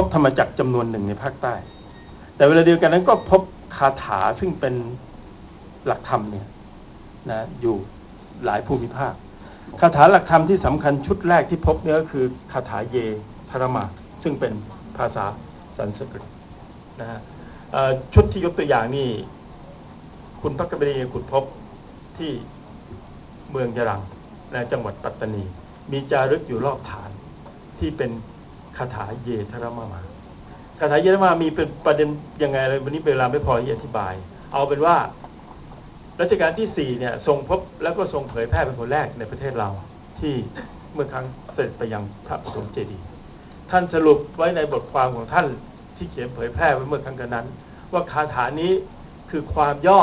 พบธรรมจักรจำนวนหนึ่งในภาคใต้ แต่เวลาเดียวกันนั้นก็พบคาถาซึ่งเป็นหลักธรรมเนี่ยนะอยู่หลายภูมิภาค คาถาหลักธรรมที่สำคัญชุดแรกที่พบเนี่ยก็คือคาถาเยธรมาซึ่งเป็นภาษาสันสกฤตนะฮะชุดที่ยกตัวอย่างนี่คุณพักกบดีขุดพบที่เมืองยะรังในจังหวัดปัตตานี มีจารึกอยู่รอบฐานที่เป็น คาถาเยธรมามาคาถาเยธรมามีเป็นประเด็นยังไงเลยวันนี้เวลาไม่พอที่อธิบาย เอาเป็นว่ารัชกาลที่สี่เนี่ยทรงพบแล้วก็ทรงเผยแพร่เป็นคนแรกในประเทศเราที่เมื่อครั้งเสด็จไปยังพระปฐมเจดีย์ท่านสรุปไว้ในบทความของท่านที่เขียนเผยแพร่ไว้เมื่อครั้งกันนั้น ว่าคาถานี้คือความย่อ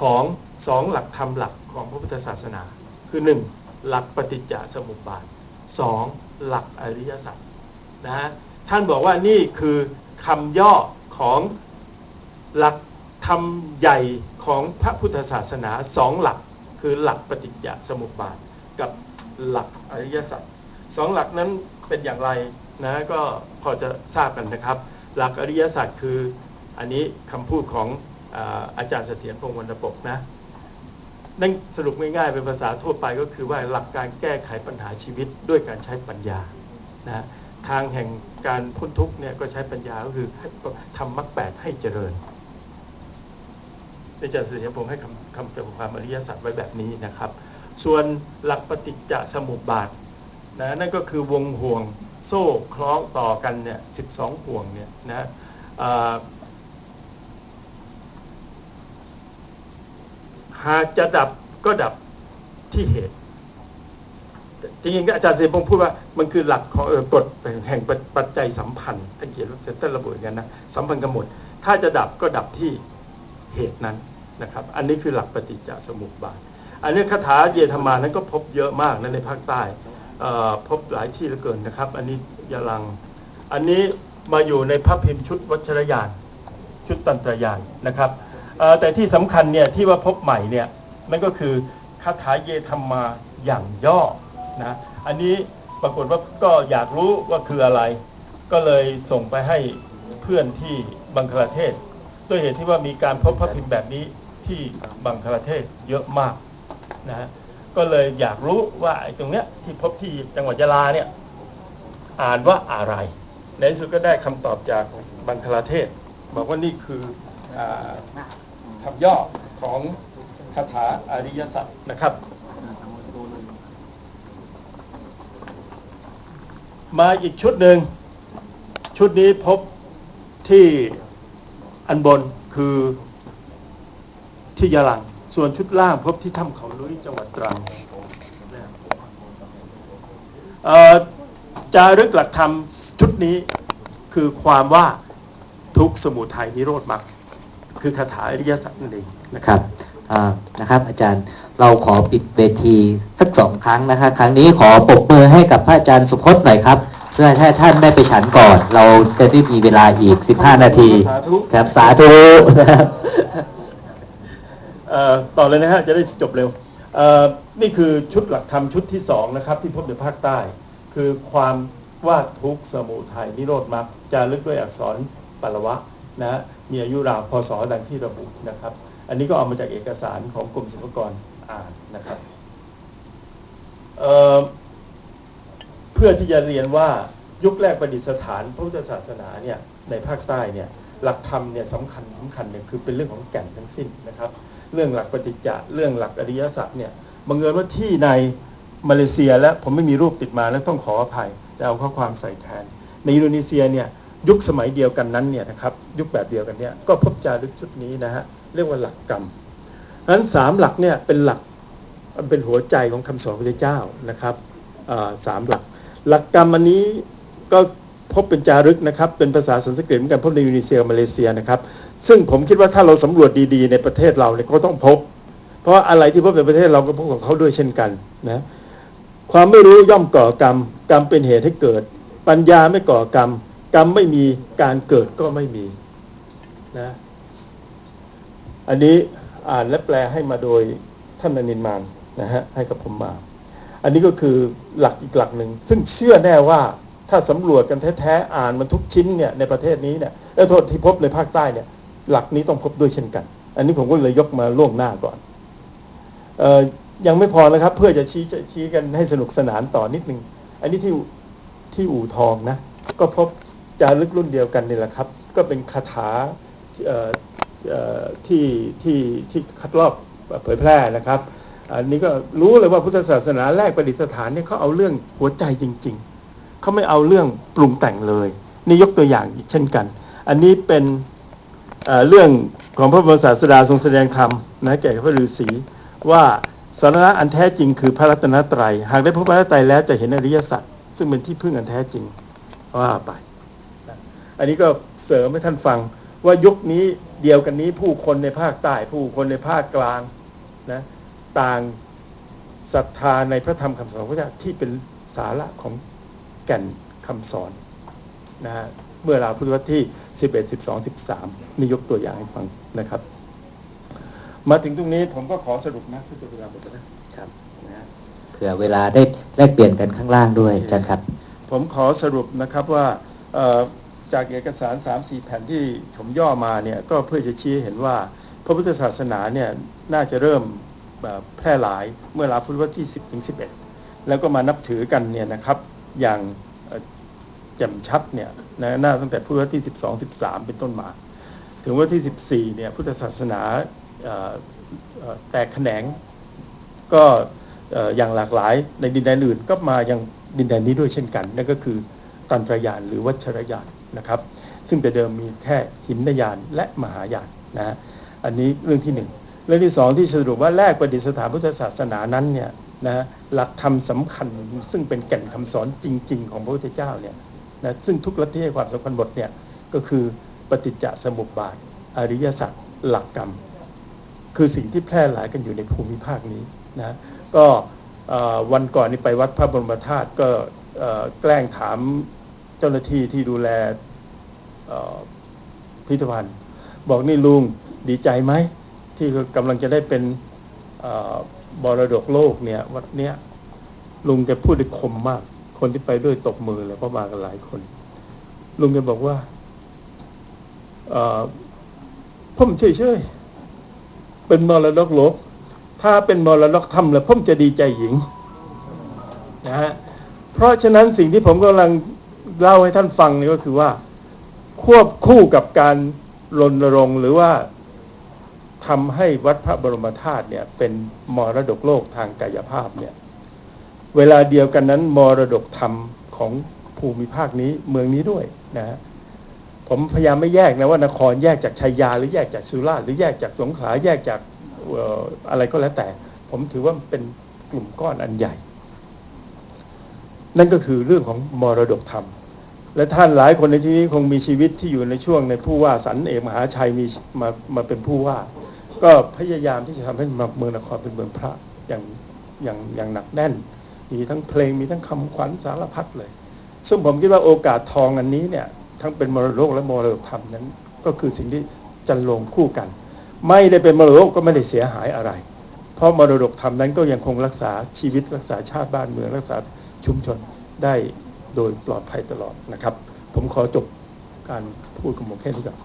ของสองหลักธรรมหลักของพระพุทธศาสนา คือหนึ่งหลักปฏิจจสมุปบาทสอง หลักอริยสัจนะฮะท่านบอกว่านี่คือคำย่อของหลักธรรมใหญ่ของพระพุทธศาสนาสองหลัก คือหลักปฏิจจสมุปบาทกับหลักอริยสัจสองหลักนั้นเป็นอย่างไรนะก็พอจะทราบกันนะครับ หลักอริยสัจคืออันนี้คำพูดของอาอาจารย์เสถียรพงศ์วรรณปกนะ นั่นสรุปง่ายๆเป็นภาษาทั่วไปก็คือว่าหลักการแก้ไขปัญหาชีวิตด้วยการใช้ปัญญานะทางแห่งการพ้นทุกข์เนี่ยก็ใช้ปัญญาก็คือทำมรรคแปดให้เจริญอาจารย์เสถียรพงศ์ให้คำคำจำความอริยสัจไว้แบบนี้นะครับ ส่วนหลักปฏิจจสมุปบาทนะนั่นก็คือวงห่วงโซ่คล้องต่อกันเนี่ยสิบสองห่วงเนี่ยนะอ่า หากจะดับก็ดับที่เหตุ จริงๆก็อาจารย์เสพงศ์พูดว่ามันคือหลักของเออกฎแห่งปัจจัยสัมพันธ์ท่านเขียนว่าจะต้นระบุอย่างนั้นนะสัมพันธ์กันหมด ถ้าจะดับก็ดับที่เหตุนั้นนะครับ อันนี้คือหลักปฏิจจสมุปบาท อันนี้คาถาเยธรรมานั้นก็พบเยอะมากนะในภาคใต้พบหลายที่เหลือเกินนะครับ อันนี้ยาลัง อันนี้มาอยู่ในพระพิมพ์ชุดวัชรยาน ชุดตันตรยานนะครับ แต่ที่สำคัญเนี่ยที่ว่าพบใหม่เนี่ยนั่นก็คือคาถาเยธรรมาอย่างย่อนะอันนี้ปรากฏว่าก็อยากรู้ว่าคืออะไร ก็เลยส่งไปให้เพื่อนที่บังคลาเทศด้วยเหตุที่ว่ามีการพบพระพิมพ์แบบนี้ที่บังคลาเทศเยอะมากนะฮะก็เลยอยากรู้ว่าไอ้ตรงเนี้ยที่พบที่จังหวัดยะลาเนี่ยอ่านว่าอะไร ในที่สุดก็ได้คำตอบจากบังคลาเทศ บอกว่านี่คือ คำย่อของคาถาอริยสัจนะครับ มาอีกชุดหนึ่ง ชุดนี้พบที่อันบนคือที่ยะลัง ส่วนชุดล่างพบที่ถ้ำเขาลุยจังหวัดตรังจารึกหลักธรรมชุดนี้คือความว่าทุกสมุทัยนิโรธมรรค คือคาถาอริยสัจนั่นเองนะครับนะครับ อาจารย์เราขอปิดเวทีสักสองครั้งนะครับครั้งนี้ขอปรบมือให้กับพระอาจารย์สุพจน์หน่อยครับ เพื่อให้ท่านได้ไปฉันก่อน เราจะได้มีเวลาอีก 15 นาทีสาธุครับสาธุต่อเลยนะฮะจะได้จบเร็วนี่คือชุดหลักธรรมชุดที่สองนะครับ ที่พบในภาคใต้ คือความว่าทุกสมุทัยนิโรธมรรคจารึกด้วยอักษรปรวะ นะมีอายุราวพศดังที่ระบุนะครับ อันนี้ก็เอามาจากเอกสารของกรมศิลปากรอ่านนะครับเเพื่อที่จะเรียนว่ายุคแรกประดิษฐานพระพุทธศาสนาเนี่ยในภาคใต้เนี่ยหลักธรรมเนี่ยสำคัญสำคัญเนี่ยคือเป็นเรื่องของแก่นทั้งสิ้นนะครับ เรื่องหลักปฏิจจะเรื่องหลักอริยสัจเนี่ยบังเอิญว่าที่ในมาเลเซียและผมไม่มีรูปติดมาแล้วต้องขออภัยแต่เอาข้อความใส่แทน ในอินโดนีเซียเนี่ย ยุคสมัยเดียวกันนั้นเนี่ยนะครับยุคแบบเดียวกันเนี่ยก็พบจารึกชุดนี้นะฮะเรียกว่าหลักกรรมนั้นสามหลักเนี่ยเป็นหลักเป็นหัวใจของคำสอนพระเจ้านะครับสามหลัก หลักกรรมอันนี้ก็พบเป็นจารึกนะครับ เป็นภาษาสันสกฤตเหมือนกันพบในอินโดนีเซียมาเลเซียนะครับ ซึ่งผมคิดว่าถ้าเราสำรวจดีๆ ในประเทศเราเนี่ยก็ต้องพบ เพราะอะไรที่พบในประเทศเราก็พบของเขาด้วยเช่นกันนะความไม่รู้ย่อมก่อกรรม กรรมเป็นเหตุให้เกิด ปัญญาไม่ก่อกรรม กรรมไม่มีการเกิดก็ไม่มีนะอันนี้อ่านและแปลให้มาโดยท่านอนินมานนะฮะให้กับผมมา อันนี้ก็คือหลักอีกหลักหนึ่ง ซึ่งเชื่อแน่ว่าถ้าสำรวจกันแท้ๆอ่านมันทุกชิ้นเนี่ยในประเทศนี้เนี่ยเออโทษที่พบในภาคใต้เนี่ย หลักนี้ต้องพบด้วยเช่นกัน อันนี้ผมก็เลยยกมาล่วงหน้าก่อนเออยังไม่พอนะครับ เพื่อจะชี้ชี้กันให้สนุกสนานต่อนิดนึง อันนี้ที่ที่อู่ทองนะ ก็พบ จารึกรุ่นเดียวกันนี่แหละครับ ก็เป็นคาถาที่ที่ที่คัดลอกเผยแพร่นะครับ อันนี้ก็รู้เลยว่าพุทธศาสนาแรกประดิษฐานเนี่ยเขาเอาเรื่องหัวใจจริง ๆ เขาไม่เอาเรื่องปรุงแต่งเลย นี่ยกตัวอย่างอีกเช่นกัน อันนี้เป็นเรื่องของพระบรมศาสดาทรงแสดงธรรมนะแก่พระฤาษีว่าสาระอันแท้จริงคือพระรัตนตรัย หากได้พบพระรัตนตรัยแล้วจะเห็นอริยสัจซึ่งเป็นที่พึ่งอันแท้จริงว่าไป อันนี้ก็เสริมให้ท่านฟังว่ายุคนี้เดียวกันนี้ผู้คนในภาคใต้ผู้คนในภาคกลางนะต่างศรัทธาในพระธรรมคำสอนของพระเจ้าที่เป็นสาระของแก่นคำสอนนะฮะเมื่อราวพุทธวรรษที่ 11 12 13นี่ยกตัวอย่างให้ฟังนะครับ มาถึงตรงนี้ผมก็ขอสรุปนะที่จะเวลาหมดแล้วนะครับนะฮะเผื่อเวลาได้แลกเปลี่ยนกันข้างล่างด้วยอาจารย์ครับ ผมขอสรุปนะครับว่าเอ่อ จากเอกสาร3-4แผ่นที่ผมย่อมาเนี่ยก็เพื่อจะชี้เห็นว่าพระพุทธศาสนาเนี่ยน่าจะเริ่มแพร่หลายเมื่อราวพุทธวรรษที่ 10ถึง11 แล้วก็มานับถือกันเนี่ยนะครับอย่างแจ่มชัดเนี่ยนะน่าตั้งแต่พุทธวรรษที่ 12 13 เป็นต้นมา ถึงวันที่ 14เนี่ยพุทธศาสนาแตกแขนงก็เอ่ออย่างหลากหลายในดินแดนอื่นก็มายังดินแดนนี้ด้วยเช่นกันนั่นก็คือ ตันตรยานหรือวัชรยานนะครับ ซึ่งแต่เดิมมีแค่หินยานและมหายานนะฮะอันนี้เรื่องที่หนึ่งเรื่องที่สองที่สรุปว่าแรกประดิษฐานพุทธศาสนานั้นเนี่ยนะหลักธรรมสำคัญซึ่งเป็นแก่นคำสอนจริง ๆ ของพระพุทธเจ้าเนี่ยนะซึ่งทุกลัทธิให้ความสำคัญหมดเนี่ยก็คือปฏิจจสมุปบาท อริยสัจหลักกรรม คือสิ่งที่แพร่หลายกันอยู่ในภูมิภาคนี้นะก็วันก่อนนี้ไปวัดพระบรมธาตุก็ แกล้งถามเจ้าหน้าที่ที่ดูแลพิพิธภัณฑ์ บอกนี่ลุงดีใจไหม ที่กำลังจะได้เป็นบรดกโลกเนี่ยวัดเนี้ยลุงแกพูดได้คมมาก คนที่ไปด้วยตบมือเลยเพราะมากันหลายคน ลุงแกบอกว่าพ่อผมเฉยๆเป็นมรดกโลก ถ้าเป็นมรดกธรรมแล้วผมจะดีใจหญิง นะฮะ เพราะฉะนั้นสิ่งที่ผมกำลังเล่าให้ท่านฟังนี่ก็คือว่า ควบคู่กับการรณรงค์หรือว่าทำให้วัดพระบรมธาตุเนี่ยเป็นมรดกโลกทางกายภาพเนี่ย เวลาเดียวกันนั้น มรดกธรรมของภูมิภาคนี้เมืองนี้ด้วยนะฮะผมพยายามไม่แยกนะว่านครแยกจากชัยยา หรือแยกจากสุราษฎร์หรือแยกจากสงขลาแยกจากอออะไรก็แล้วแต่ ผมถือว่าเป็นกลุ่มก้อนอันใหญ่ นั่นก็คือเรื่องของมรดกธรรม และท่านหลายคนในที่นี้คงมีชีวิตที่อยู่ในช่วงในผู้ว่าสันเอกมหาชัยมีมามาเป็นผู้ว่า ก็พยายามที่จะทำให้เมืองนครเป็นเมืองพระอย่างอย่างอย่างหนักแน่น มีทั้งเพลงมีทั้งคำขวัญสารพัดเลย ซึ่งผมคิดว่าโอกาสทองอันนี้เนี่ยทั้งเป็นมรดกและมรดกธรรมนั้น ก็คือสิ่งที่จะลงคู่กัน ไม่ได้เป็นมรดกก็ไม่ได้เสียหายอะไร เพราะมรดกธรรมนั้นก็ยังคงรักษาชีวิตรักษาชาติบ้านเมืองรักษา ชุมชนได้โดยปลอดภัยตลอดนะครับ ผมขอจบการพูดของผมแค่นี้ก่อน